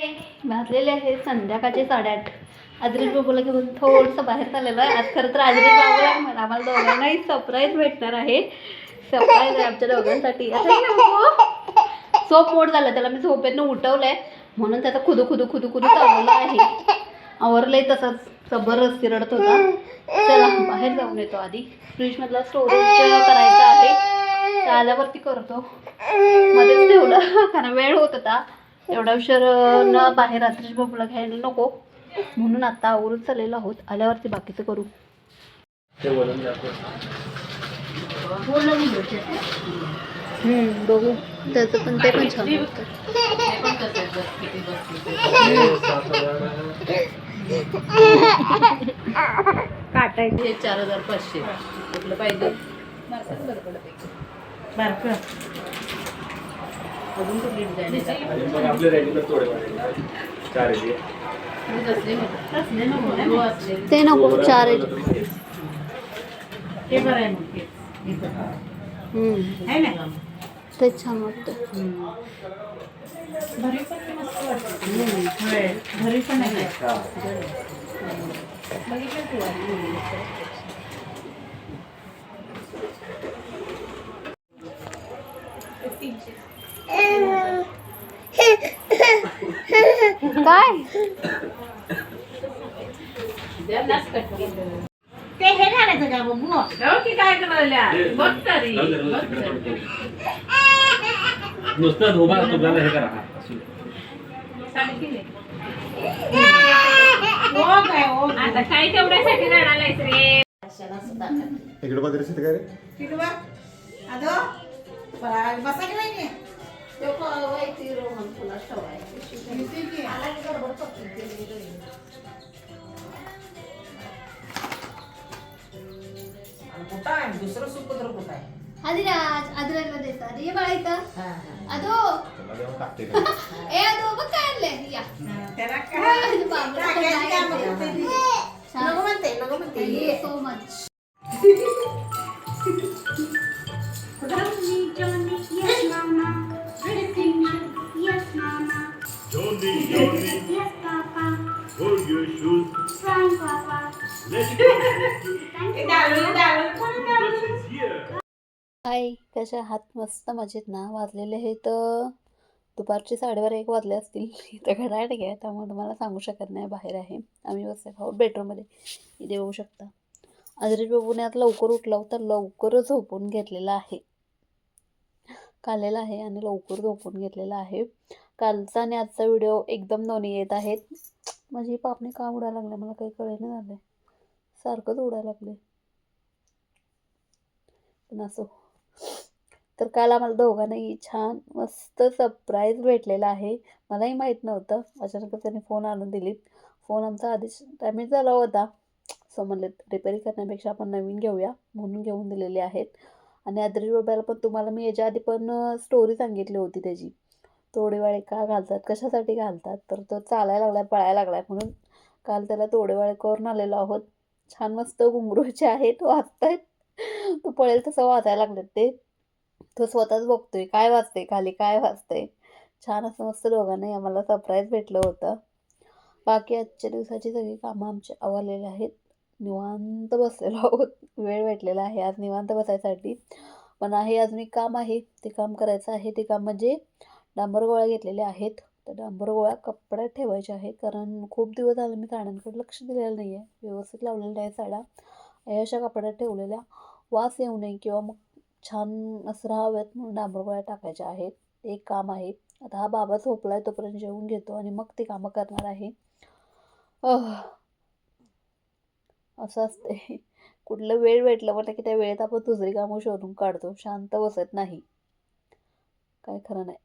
भाजलेले आहे संध्याकाळचे साडेआठ. आजरीश बाबूला घेऊन थोडंसं बाहेर चाललेलं आहे. आज खरं तर आजरीश बाबूला आम्हाला दोघांनाही सरप्राईज भेटणार आहे. सरप्राईज आहे आमच्या दोघांसाठी. आता झोप. मोड झालं. त्याला मी झोपेतनं उठवलंय. म्हणून त्याचा खुदू खुदू खुदू खुदू चालवलं आहे. आवरलंय तसंच. जबरदस्ती रडत होता. चला बाहेर जाऊन येतो आधी. फ्रीजमधला स्टोरेज करायचं आहे. आल्यावरती करतो. मध्येच ठेवलं. कारण वेळ होत होता. एवढा उशीर न बाहेर रात्रीच बाबूला घ्यायला नको. म्हणून आता आवरून चाललेलो आहोत. आल्यावरती बाकीचं करू. हम्म, बघू. त्याचं पण ते पण छान काटायचे. चार हजार पाचशे. कुठलं पाहिजे? बारकं. अजून कुठली डिझाईन आहे मग आपले रेग्युलर थोडे चार आहे ते. कसले नको. कसले नको ना हो. असले. ते नको चार आहे. ते बरं आहे मग ते हे बरं. हम्म, आहे ना? तेच छान वाटतं. घरी पण ते मस्त वाटतं. होय. घरी पण आहे. हा. बघितलं तू काय ते हे घालायचं का बघू हो की काय करायला? बघ तरी. बघ तरी. नुसतं उभा तुम्हाला हे करा. हा, असू दे. आता काय तेवढ्यासाठी रडायलायस रे? इकडे बघ दिसत का रे आदिराज आदिराजला देतात ये बाळा इथं अदो त्याला देऊन टाकते का? ए अदो बघ काय आणलंय या थँक्यू सो मच हाय कशा हात मस्त मजेत ना? वाजलेले आहेत तर दुपारचे साडेबारा एक वाजले असतील. इथं घड्याळ घ्या त्यामुळे तुम्हाला सांगू शकत नाही बाहेर आहे. आम्ही बसले खाऊ बेडरूममध्ये इथे बघू शकता. अजरेश बाबूने आता लवकर उठला होता लवकरच झोपून घेतलेला आहे. कालेला आहे आणि लवकर झोपून घेतलेला आहे. कालचा आणि आजचा व्हिडिओ एकदम दोन्ही येत आहेत. माझी पापणी का उडायला लागले मला काही कळेना झालं सारखंच उडायला लागले. पण असो. तर काल आम्हाला दोघांनाही छान मस्त सरप्राईज भेटलेला आहे. मलाही माहीत नव्हतं. अचानकच त्याने फोन आणून दिलीत. फोन आमचा आधीच डॅमेज झाला होता. सो म्हणले रिपेअरी करण्यापेक्षा आपण नवीन घेऊया म्हणून घेऊन दिलेले आहेत. आणि आदरी बाबाला पण तुम्हाला मी याच्या आधी पण स्टोरी सांगितली होती त्याची. तोडेवाळे का घालतात? कशासाठी घालतात? तर तो चालायला लागलाय पळायला लागलाय. म्हणून काल त्याला तोडेवाळे करून आलेलो आहोत. छान मस्त घुंगरूचे आहेत वाचतायत तो पळेल तसं वाचायला लागलेत ते. तो स्वतःच बघतोय काय वाचते खाली काय वाचतंय छान असं मस्त दोघांनाही आम्हाला सरप्राईज भेटलं होतं. बाकी आजच्या दिवसाची सगळी कामं आमची आवरलेली आहेत. निवांत बसलेलो आहोत. वेळ भेटलेला आहे. आज निवांत बसायसाठी. पण आहे अजून एक काम आहे. ते काम करायचं आहे. ते काम म्हणजे डांबर गोळ्या घेतलेल्या आहेत. तर डांबर गोळ्या कपड्यात ठेवायच्या आहेत. कारण खूप दिवस झाले मी साड्यांकडे लक्ष दिलेलं नाही आहे व्यवस्थित लावलेल्या नाही साड्या. या अशा कपड्यात ठेवलेल्या. वास येऊ नये किंवा मग छान असं राहाव्यात म्हणून डांबर गोळ्या टाकायच्या आहेत. ते एक काम आहे. आता हा बाबा झोपला आहे तोपर्यंत जेवून घेतो आणि मग ती कामं करणार आहे. असं असते कुठलं वेळ भेटलं म्हटलं की त्या वेळेत आपण दुसरी कामं शोधून काढतो. शांत बसत नाही. काय खरं नाही.